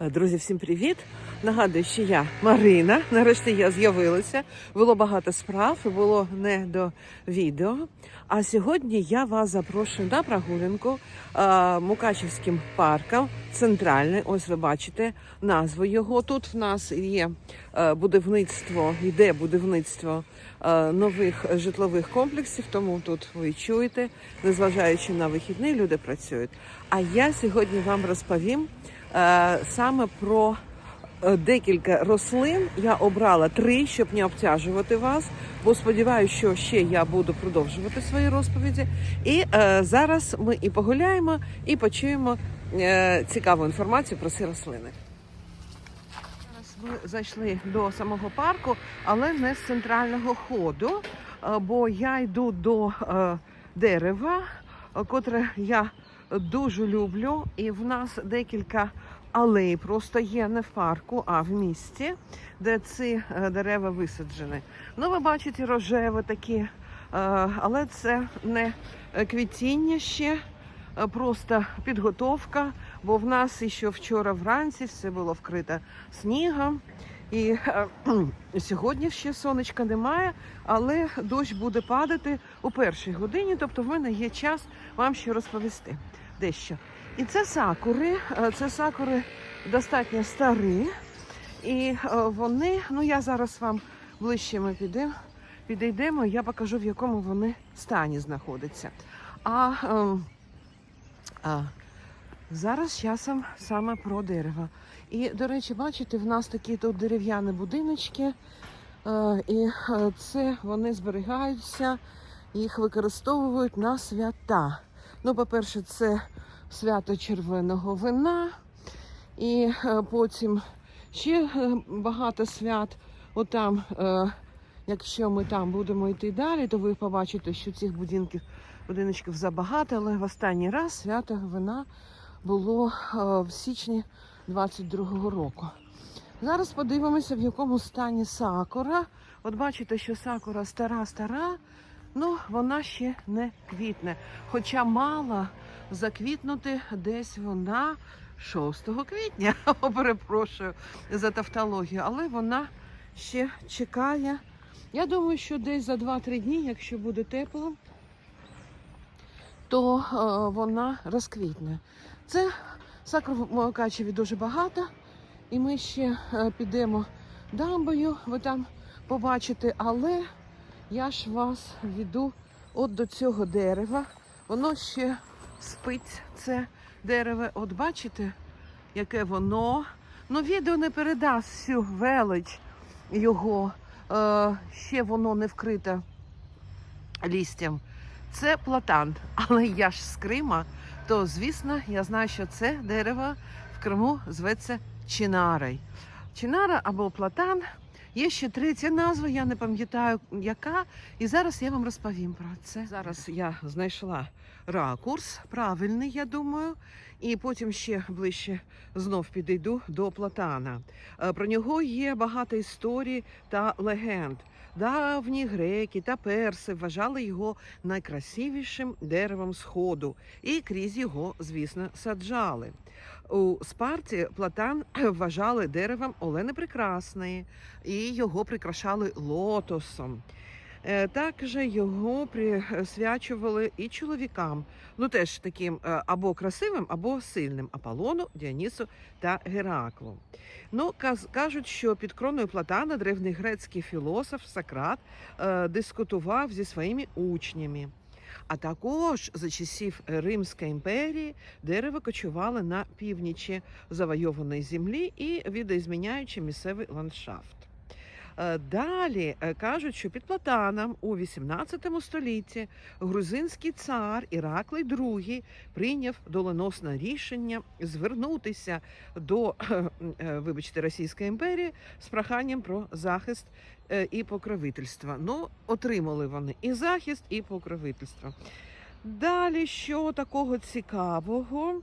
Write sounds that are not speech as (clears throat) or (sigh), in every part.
Е, Друзі, всім привіт! Нагадую, що я Марина. Нарешті я з'явилася. Було багато справ, було не до відео. А сьогодні я вас запрошую на прогулянку е, Мукачівським парком. Центральний. Ось ви бачите назву його. Тут в нас є е, будівництво, йде будівництво е, нових житлових комплексів. Тому тут ви чуєте, незважаючи на вихідні, люди працюють. А я сьогодні вам розповім саме про е, декілька рослин. Я обрала три, щоб не обтяжувати вас, бо сподіваюся, що ще я буду продовжувати свої розповіді. І е, зараз ми і погуляємо, і почуємо е, цікаву інформацію про ці рослини. Зараз ми зайшли до самого парку, але не з центрального ходу, е, бо я йду до е, дерева, е, котре я дуже люблю, і в нас декілька алей просто є не в парку, а в місті, де ці е, дерева висаджені. Ну, ви бачите, рожеві такі, е, але це не квітіння ще, е, просто підготовка, бо в нас ще вчора вранці все було вкрите снігом. І сьогодні ще сонечка немає, але дощ буде падати у першій годині, тобто в мене є час вам ще розповісти дещо. І це сакури, е, це сакури достатньо старі, і е, вони, ну я зараз вам ближче ми підемо, підійдемо, я покажу, в якому вони стані знаходяться. А, ем, а зараз часом саме про дерево. І, до речі, бачите, в нас такі тут дерев'яні будиночки, е, і це вони зберігаються, їх використовують на свята. Ну, по-перше, це свято червоного вина, і е, потім ще е, багато свят. Отам, е, якщо ми там будемо йти далі, то ви побачите, що цих будинків, будиночків забагато, але в останній раз свято вина було в січні 22-го року. Зараз подивимося, в якому стані сакура. От бачите, що сакура стара-стара, ну вона ще не квітне. Хоча мала заквітнути десь вона 6 квітня. (laughs) Перепрошую за тавтологію, але вона ще чекає. Я думаю, що десь за 2-3 дні, якщо буде тепло, то е, вона розквітне. Це Мукачеві дуже багато, і ми ще е, підемо дамбою, ви там побачите, але я ж вас веду от до цього дерева. Воно ще спить, це дерево. От бачите, яке воно. Ну, відео не передасть всю велич його. Е, ще воно не вкрите лістям. Це платан, але я ж з Крима, то звісно, я знаю, що це дерево в Криму зветься чинарой. Чинара або платан. Є ще третя назва, я не пам'ятаю яка. І зараз я вам розповім про це. Зараз я знайшла ракурс, правильний, я думаю. І потім ще ближче знов підійду до платана. Е, Про нього є багато історій та легенд. Давні греки та перси вважали його найкрасивішим деревом сходу і крізь його, звісно, саджали. У Спарті платан (clears throat) вважали деревом Олени Прекрасної, і його прикрашали лотосом. Е, Також його присвячували і чоловікам, ну теж таким е, або красивим, або сильним Аполлону, Діонісу та Гераклу. Ну, кажуть, що під кроною платана древньогрецький філософ Сократ е, дискутував зі своїми учнями. А також за часів Римської імперії дерево кочувало на північі завойованої землі і відозміняючи місцевий ландшафт. Е, Далі е, кажуть, що під Платаном у 18 столітті грузинський цар Іраклий II прийняв доленосне рішення звернутися до е, вибачте Російської імперії з проханням про захист і покровительство. Ну, отримали вони і захист, і покровительство. Далі, що такого цікавого,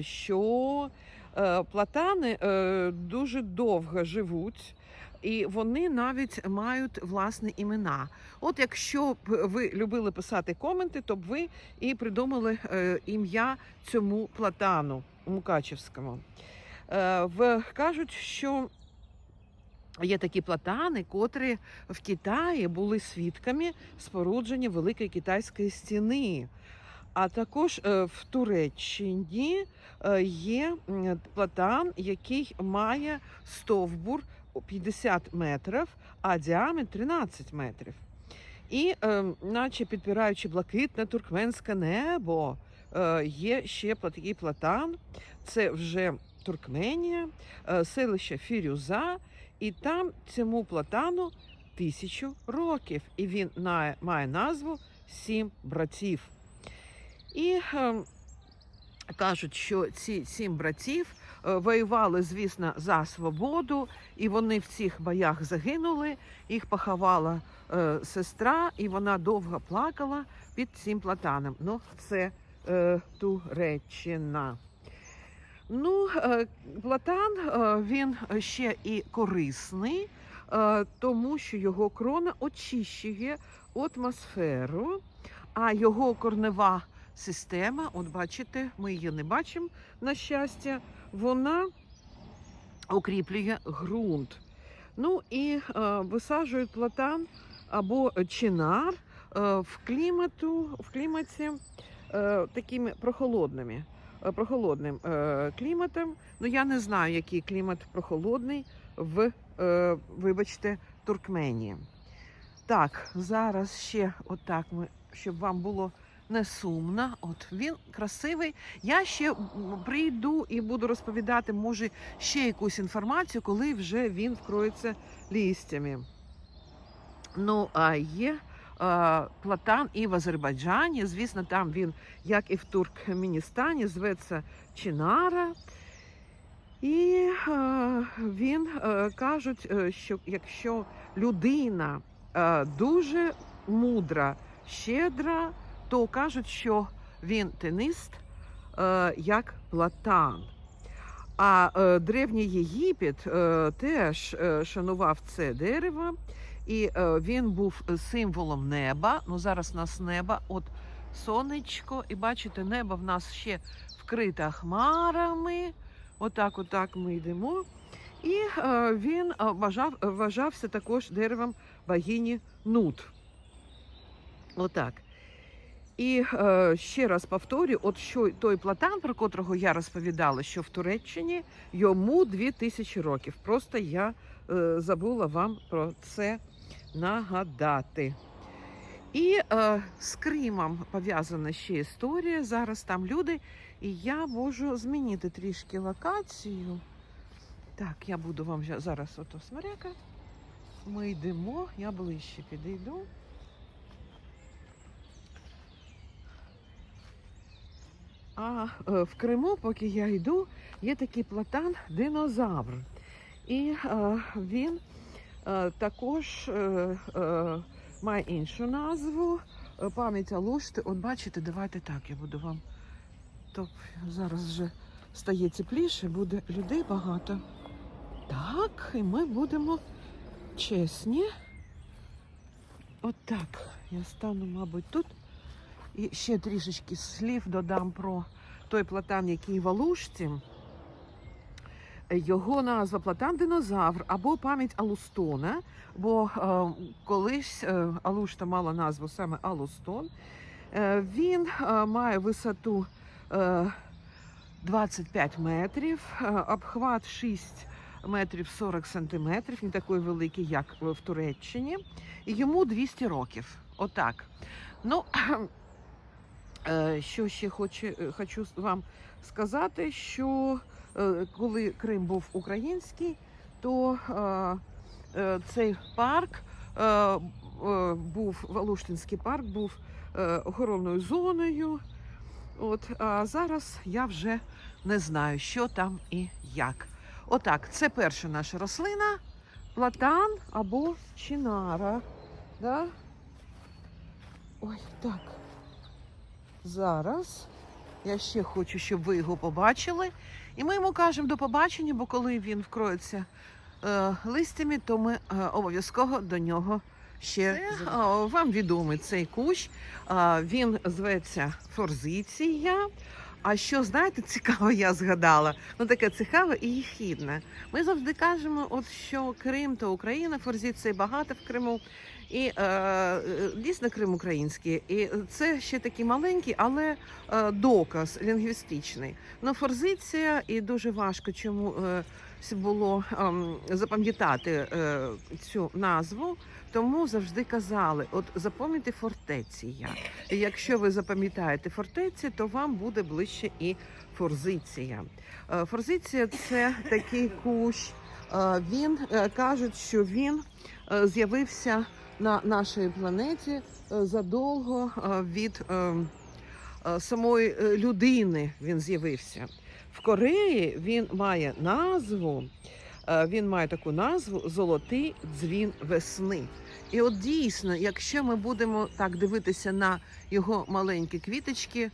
що платани е, дуже довго живуть. І вони навіть мають власні імена. От якщо б ви любили писати коменти, то б ви і придумали е, ім'я цьому платану. Мукачевському. Е, в, кажуть, що є такі платани, котрі в Китаї були свідками спорудження Великої китайської стіни. А також е, в Туреччині е, є платан, який має стовбур у 50 метрів, а діаметр 13 метрів. І, е, наче підпираючи блакитне туркменське небо, є ще такий платан. Це вже Туркменія, селище Фірюза, і там цьому платану тисячу років. І він має назву Сім братів. І е, кажуть, що ці сім братів е, воювали, звісно, за свободу, і вони в цих боях загинули. Їх поховала е, сестра, і вона довго плакала під цим платаном. Ну, це е, Туреччина. Ну, е, платан е, він ще і корисний, е, тому що його крона очищує атмосферу, а його корнева система, от бачите, ми її не бачимо, на щастя, вона укріплює ґрунт. Ну і е, висаджують платан або чинар е, в клімату, в кліматі е, такими прохолодними. е, Прохолодним е, кліматом. Ну я не знаю, який клімат прохолодний в, е, вибачте, Туркменії. Так, зараз ще отак ми, щоб вам було не сумно. От він красивий. Я ще прийду і буду розповідати, може, ще якусь інформацію, коли вже він вкроється лістями. Ну, а є платан і в Азербайджані. Звісно, там він, як і в Туркменістані, зветься Чинара. І він е, кажуть, е, що якщо людина е, дуже мудра, щедра, то кажуть, що він тенист, е, як платан. А е, древній Єгипет е, теж е, шанував це дерево, і е, він був символом неба. Ну зараз у нас неба, от сонечко, і бачите, небо в нас ще вкрите хмарами. Отак, отак ми йдемо. І е, він е, вважав, вважався також деревом богині Нут. Отак. І е, ще раз повторю, от що той платан, про котрого я розповідала, що в Туреччині йому 2000 років. Просто я е, забула вам про це нагадати. І е, з Кримом пов'язана ще історія. Зараз там люди, і я можу змінити трішки локацію. Так, я буду вам зараз ото смерека. Ми йдемо, я ближче підійду. А е, в Криму, поки я йду, є такий платан динозавр. І е, він е, також е, е, має іншу назву. е, Пам'ять Алушти. От бачите, давайте так, я буду вам. То зараз вже стає тепліше, буде людей багато. Так, і ми будемо чесні. От так. Я стану, мабуть, тут. І ще трішечки слів додам про той платан, який в Алушці. Його назва платан динозавр або пам'ять Алустона, бо е, колись е, Алушта мала назву саме Алустон. Е, він е, має висоту е, 25 метрів, е, обхват 6 метрів 40 сантиметрів, не такий великий, як в Туреччині. Йому 200 років. Отак. Ну, Що ще хочу, е, хочу вам сказати, що е, коли Крим був український, то е, е, цей парк е, е, був Валуштинський парк, був е, охоронною зоною. От, а зараз я вже не знаю, що там і як. Отак, це перша наша рослина, платан або чинара. Да? Ой, так. Зараз я ще хочу, щоб ви його побачили. І ми йому кажемо до побачення, бо коли він вкроється е, листями, то ми е, обов'язково до нього ще Це, вам відомий цей кущ. Е, він зветься форзиція. А що знаєте, (laughs) цікаво, я згадала. Ну таке цікаве і їхідне. Ми завжди кажемо, от що Крим то Україна, форзіції багато в Криму. І е, е, дійсно Крим український, і це ще такий маленький, але е, доказ лінгвістичний. Ну, форзиція, і дуже важко чому е, було ем, запам'ятати е, цю назву. Тому завжди казали: от запам'ятайте фортеція. Якщо ви запам'ятаєте фортеці, то вам буде ближче і форзиція. Е, Форзиція це такий кущ. Е, Він кажуть, що він з'явився на нашій планеті задовго від е, е, самої людини. Він з'явився. В Кореї він має назву. е, Він має таку назву Золотий дзвін весни. І от дійсно, якщо ми будемо так дивитися на його маленькі квіточки,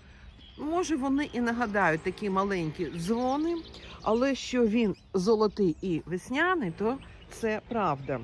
може вони і нагадають такі маленькі дзвони, але що він золотий і весняний, то це правда.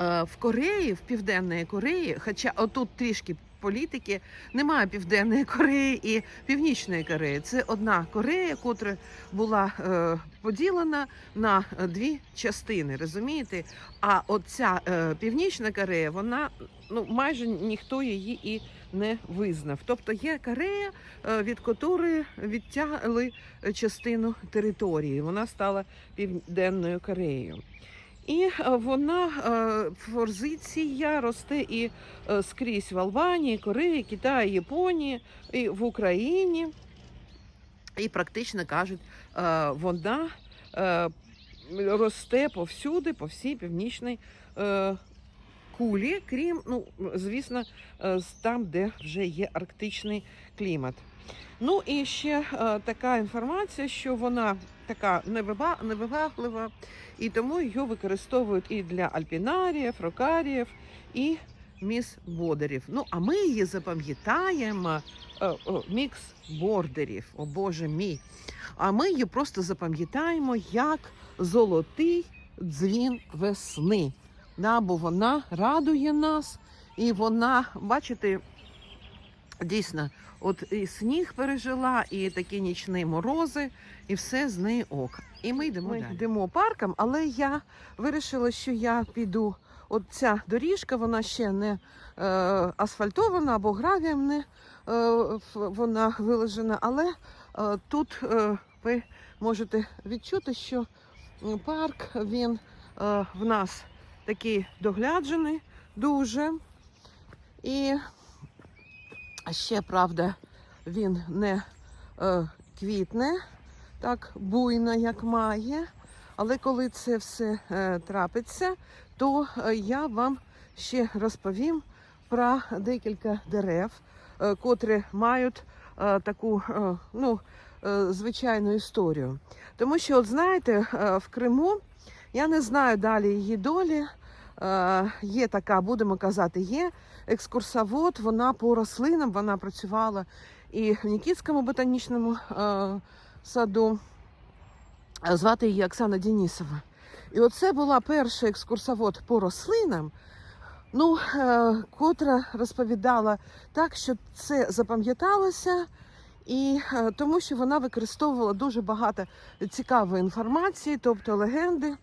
Е, В Кореї, в Південної Кореї, хоча отут трішки політики, немає Південної Кореї і Північної Кореї. Це одна Корея, котра була е, поділена на дві частини, розумієте? А оця е, Північна Корея, вона ну майже ніхто її і не визнав. Тобто є Корея, е, від котрої відтягли частину території. Вона стала Південною Кореєю. І е, вона е, форзиція росте і е, скрізь в Албанії, Кореї, Китаї, Японії, і в Україні. І практично кажуть, вона росте повсюди, по всій північній кулі, крім, ну, звісно, там, де вже є арктичний клімат. Ну і ще така інформація, що вона така невиба- невибаглива, і тому її використовують і для альпінаріїв, рокаріїв, і міс-бодерів. Ну, а ми її запам'ятаємо е, мікс бордерів, о Боже мій. А ми її просто запам'ятаємо як золотий дзвін весни. Да, бо вона радує нас, і вона, бачите, дійсно, от і сніг пережила, і такі нічні морози, і все з неї ок. І ми йдемо, ми далі. йдемо парком, але я вирішила, що я піду. От ця доріжка, вона ще не е, асфальтована або гравієм не е, вона виложена, але е, тут е, ви можете відчути, що парк він е, в нас такий догляджений дуже. І ще, правда, він не е, квітне так буйно, як має. Але коли це все е, трапиться, то е, я вам ще розповім про декілька дерев, е, котрі мають е, таку е, ну, е, звичайну історію. Тому що, от знаєте, е, в Криму я не знаю далі її долі. Е, Є така, будемо казати, є екскурсовод. Вона по рослинам, вона працювала і в Нікітському ботанічному е, саду. Е, Звати її Оксана Денісова. І оце була перша екскурсовод по рослинам, ну, е, котра розповідала так, що це запам'яталося, і е, тому що вона використовувала дуже багато цікавої інформації, тобто легенди.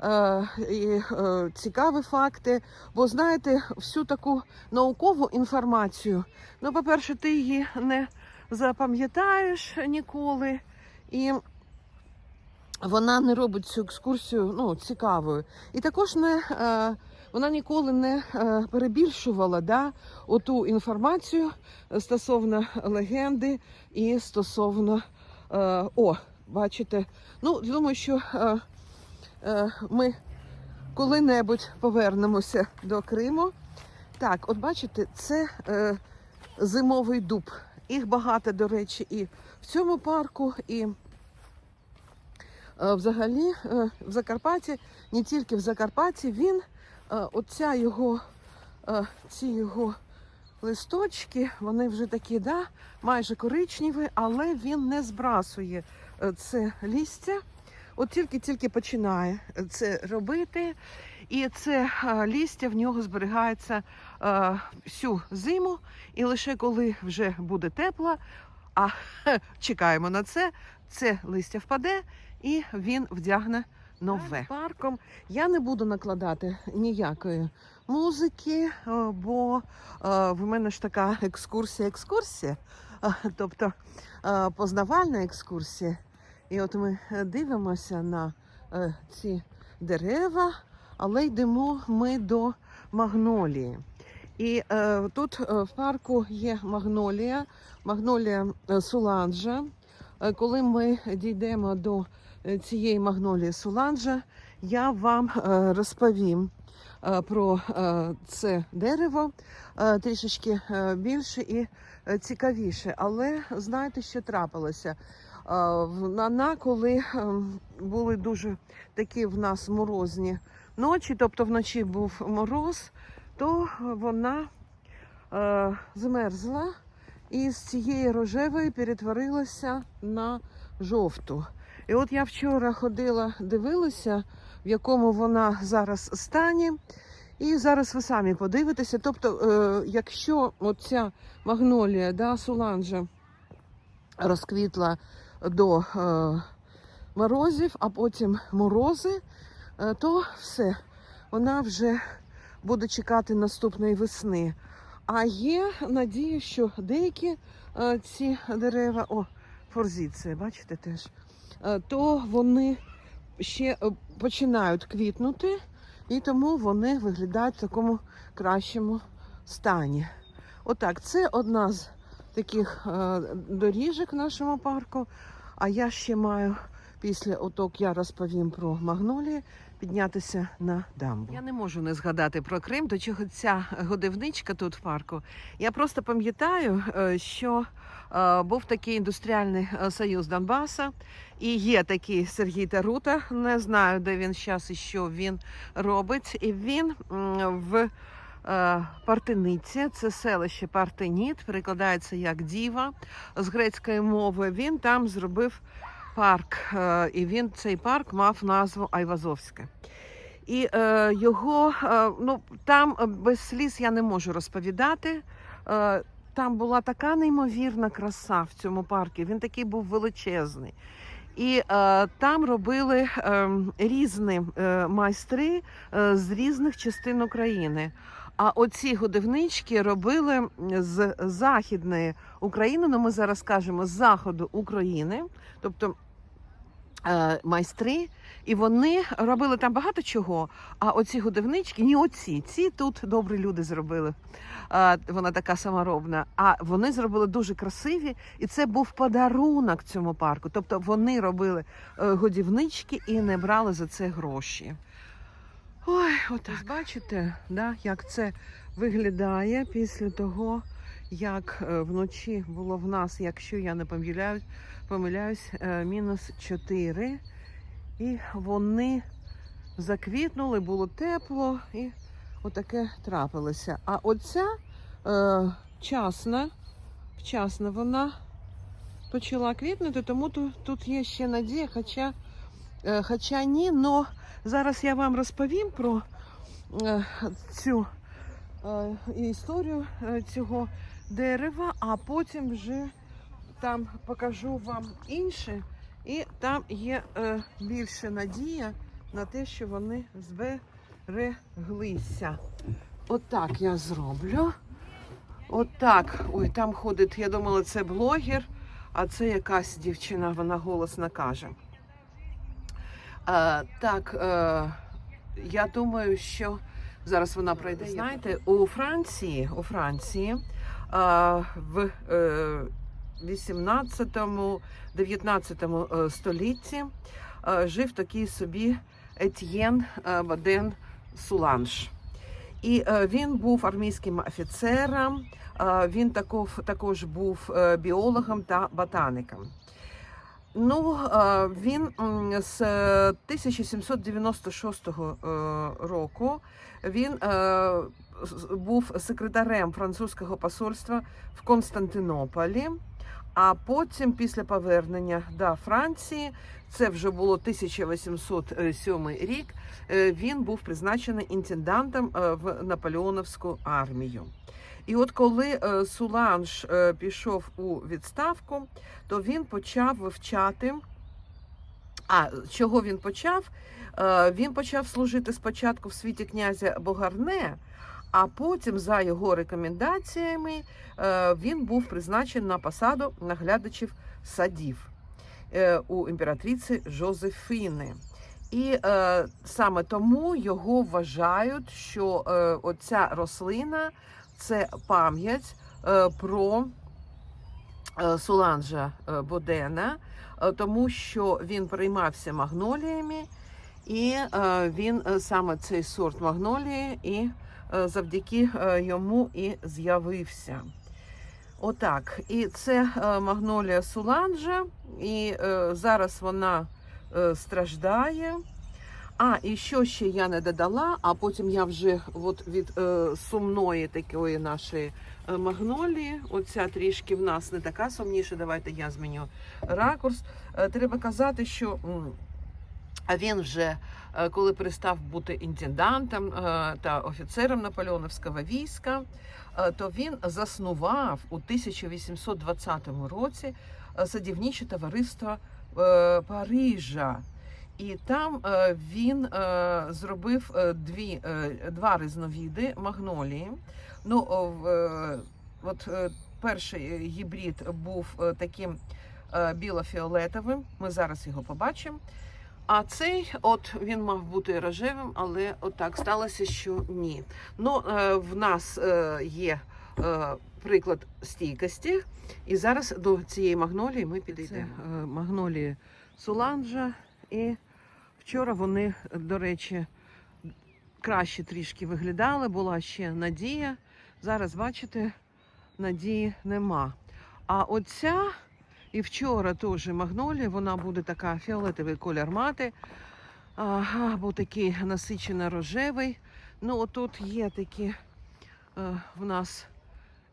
Е, І е, цікаві факти, бо знаєте, всю таку наукову інформацію. Ну, по-перше, ти її не запам'ятаєш ніколи, і вона не робить цю екскурсію ну, цікавою. І також не, е, вона ніколи не перебільшувала да, оту інформацію стосовно легенди і стосовно. О, бачите, ну, думаю, що ми коли-небудь повернемося до Криму. Так, от бачите, це е, зимовий дуб. Їх багато, до речі, і в цьому парку, і Е, Взагалі, е, в Закарпатті, не тільки в Закарпатті, він, е, оця його, е, ці його листочки, вони вже такі, да, майже коричневі, але він не збрасує е, це лістя. От тільки-тільки починає це робити. І це е, лістя в нього зберігається е, всю зиму, і лише коли вже буде тепло, А чекаємо на це. Це листя впаде і він вдягне нове. Парком я не буду накладати ніякої музики, е, бо е, в мене ж така екскурсія, екскурсія, е, тобто е, познавальна екскурсія. І от ми е, дивимося на е, ці дерева, але йдемо ми до магнолії. І е, тут е, в парку є магнолія, магнолія е, Суланджа. Е, коли ми дійдемо до е, цієї магнолії Суланджа, я вам е, розповім про це дерево трішечки більше і цікавіше. Але знаєте, що трапилося? Е, в- на, на коли е, були дуже такі в нас морозні ночі, тобто вночі був мороз, то вона е, змерзла і з цієї рожевої перетворилася на жовту. І от я вчора ходила, дивилася, в якому вона зараз стані. І зараз ви самі подивитеся. Тобто, е, якщо оця магнолія, да, суланжа розквітла до е, морозів, а потім морози, е, то все, вона вже буде чекати наступної весни. А є надія, що деякі е, ці дерева, о, форзіція, бачите теж, то вони ще починають квітнути, і тому вони виглядають в такому кращому стані. Отак, це одна з таких е, доріжок в нашому парку. А я ще маю після оток я розповім про магнолії піднятися на дамбу. Я не можу не згадати про Крим, до чого ця годівничка тут в парку. Я просто пам'ятаю, е, що е, був такий індустріальний союз Донбаса, і є такий Сергій Тарута. Не знаю, де він зараз і що він робить. І він в Партиниці, це селище Партеніт, перекладається як діва з грецької мови. Він там зробив парк, е, і він цей парк мав назву Айвазовське. І е, його е, ну там е, без сліз я не можу розповідати. Е, там була така неймовірна краса в цьому парку. Він такий був величезний. І е, там робили е, різні е, майстри е, з різних частин України. А оці годівнички робили з західної України. Ну ми зараз кажемо з заходу України, тобто е, майстри, і вони робили там багато чого. А оці годівнички, ні, оці, ці тут добрі люди зробили. Вона така саморобна. А вони зробили дуже красиві, і це був подарунок цьому парку. Тобто вони робили е, годівнички і не брали за це гроші. Ой, отак. Бачите, да, як це виглядає після того, як е, вночі було в нас, якщо я не помиляюсь, е, мінус 4. І вони заквітнули, було тепло, і отаке трапилося. А оця е, часна, вчасно вона почала квітнути, тому тут, тут є ще надія, хоча, е, хоча ні, но зараз я вам розповім про е, цю е, історію е, цього дерева, а потім вже там покажу вам інше, і там є більше надія на те, що вони збереглися. Отак я зроблю. Отак. Ой, там ходить, я думала, це блогер, а це якась дівчина, вона голосно каже. Е, так, е, я думаю, що зараз вона пройде. Знаєте, у Франції, у Франції е, в е, 18-19 столітті е, жив такий собі Етьєн е, Баден Суланж. І е, він був армійським офіцером, е, він також, також був е, біологом та ботаником. Ну, е, він з 1796 е, року він е, був секретарем французького посольства в Константинополі. А потім, після повернення до Франції, це вже було 1807 рік. е, Він був призначений інтендантом е, в Наполеоновську армію. І от коли е, Суланж е, пішов у відставку, то він почав вивчати. А чого він почав? Е, Він почав служити спочатку в світі князя Богарне, а потім, за його рекомендаціями, він був призначений на посаду наглядачів садів у імператриці Жозефіни. І е, саме тому його вважають, що е, оця рослина це пам'ять е, про е, Суланжа е, Бодена, тому що він приймався магноліями, і він саме цей сорт магнолії, і завдяки йому і з'явився. Отак. І це магнолія Суланжа, і зараз вона страждає. А, і що ще я не додала, а потім я вже от від е, сумної такої нашої е, магнолії, оця трішки в нас не така сумніша, давайте я зміню ракурс. Е, треба казати, що він вже, е, коли перестав бути інтендантом е, та офіцером наполеоновського війська, е, то він заснував у 1820 році е, садівниче товариство е, Парижа. І там е, він е, зробив е, дві, два різновіди магнолії. Ну, от перший гібрид був таким біло-фіолетовим. Ми зараз його побачимо. А цей, от він мав бути рожевим, але от так сталося, що ні. Ну, в нас є приклад стійкості, і зараз до цієї магнолії ми підійдемо. Це, магнолії Суланжа, і вчора вони, до речі, краще трішки виглядали, була ще надія. Зараз, бачите, надії нема. А оця і вчора теж магнолія, вона буде така фіолетовий колір мати, або такий насичено рожевий. Ну, отут є такі е, в нас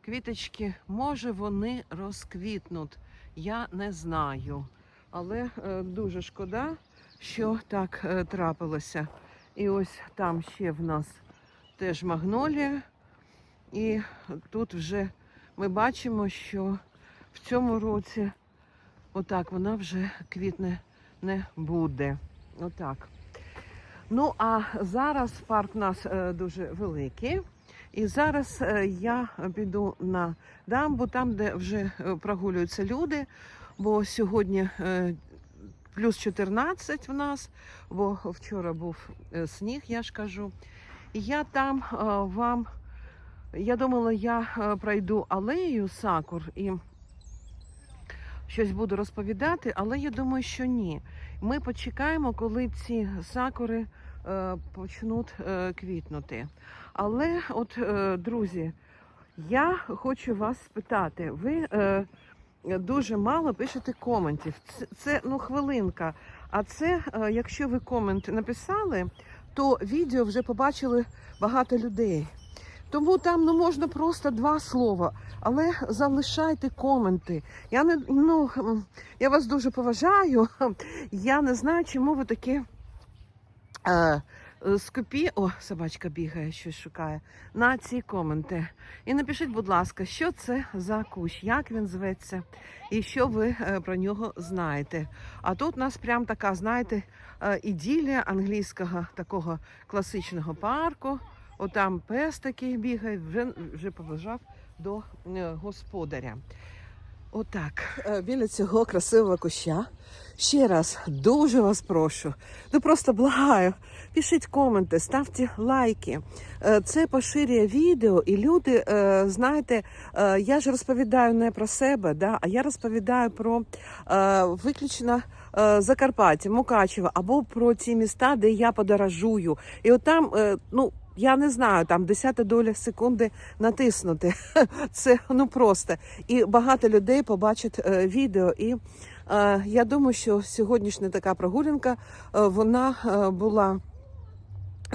квіточки. Може, вони розквітнуть. Я не знаю. Але е, дуже шкода, що так е, трапилося. І ось там ще в нас теж магнолія. І тут вже ми бачимо, що в цьому році отак вона вже квітне не буде. Отак. Ну, а зараз парк у нас е, дуже великий. І зараз е, я піду на дамбу, там, де вже прогулюються люди, бо сьогодні плюс 14 в нас, бо вчора був е, сніг, я ж кажу. І я там е, вам, я думала, я е, пройду алею сакур і щось буду розповідати, але я думаю, що ні. Ми почекаємо, коли ці сакури почнуть квітнути. Але, от, друзі, я хочу вас спитати. Ви дуже мало пишете коментів. Це, це ну, хвилинка. А це, е, якщо ви комент написали, то відео вже побачили багато людей. Тому там ну, можна просто два слова, але залишайте коменти. Я не ну я вас дуже поважаю. (laughs) Я не знаю, чому ви такі е, скупі. О, собачка бігає, щось шукає. На ці коменти. І напишіть, будь ласка, що це за кущ, як він зветься, і що ви е, про нього знаєте. А тут у нас прям така, знаєте, е, іділія англійського такого класичного парку. Отам пес такий бігає, вже, вже побежав до е, господаря. Отак. Е, Біля цього красивого куща. Ще раз дуже вас прошу. Ну просто благаю. Пишіть коменти, ставте лайки. Е, Це поширює відео, і люди, е, знаєте, я ж розповідаю не про себе, да, а я розповідаю про виключно Закарпаття, Мукачево або про ті міста, де я подорожую. І от там, ну. Я не знаю, там десята доля секунди натиснути. (laughs) Це ну просто. І багато людей побачать е, відео. І е, я думаю, що сьогоднішня така прогулянка е, вона е, була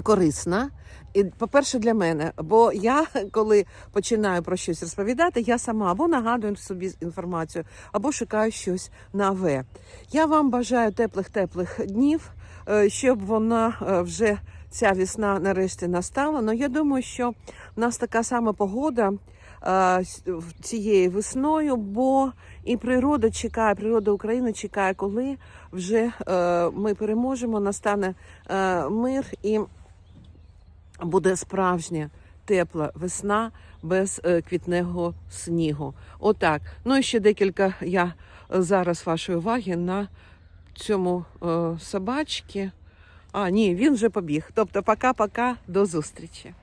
корисна. І, по-перше, для мене, бо я, коли починаю про щось розповідати, я сама або нагадую собі інформацію, або шукаю щось нове. Я вам бажаю теплих-теплих днів, е, щоб вона е, вже ця весна нарешті настала. Ну я думаю, що в нас така сама погода е, цією весною, бо і природа чекає, природа України чекає, коли вже е, ми переможемо, настане е, мир і буде справжня тепла весна без е, квітневого снігу. Отак. Ну і ще декілька я е, зараз вашої уваги на цьому е, собачці. А, ні, він вже побіг. Тобто, пока-пока, до зустрічі.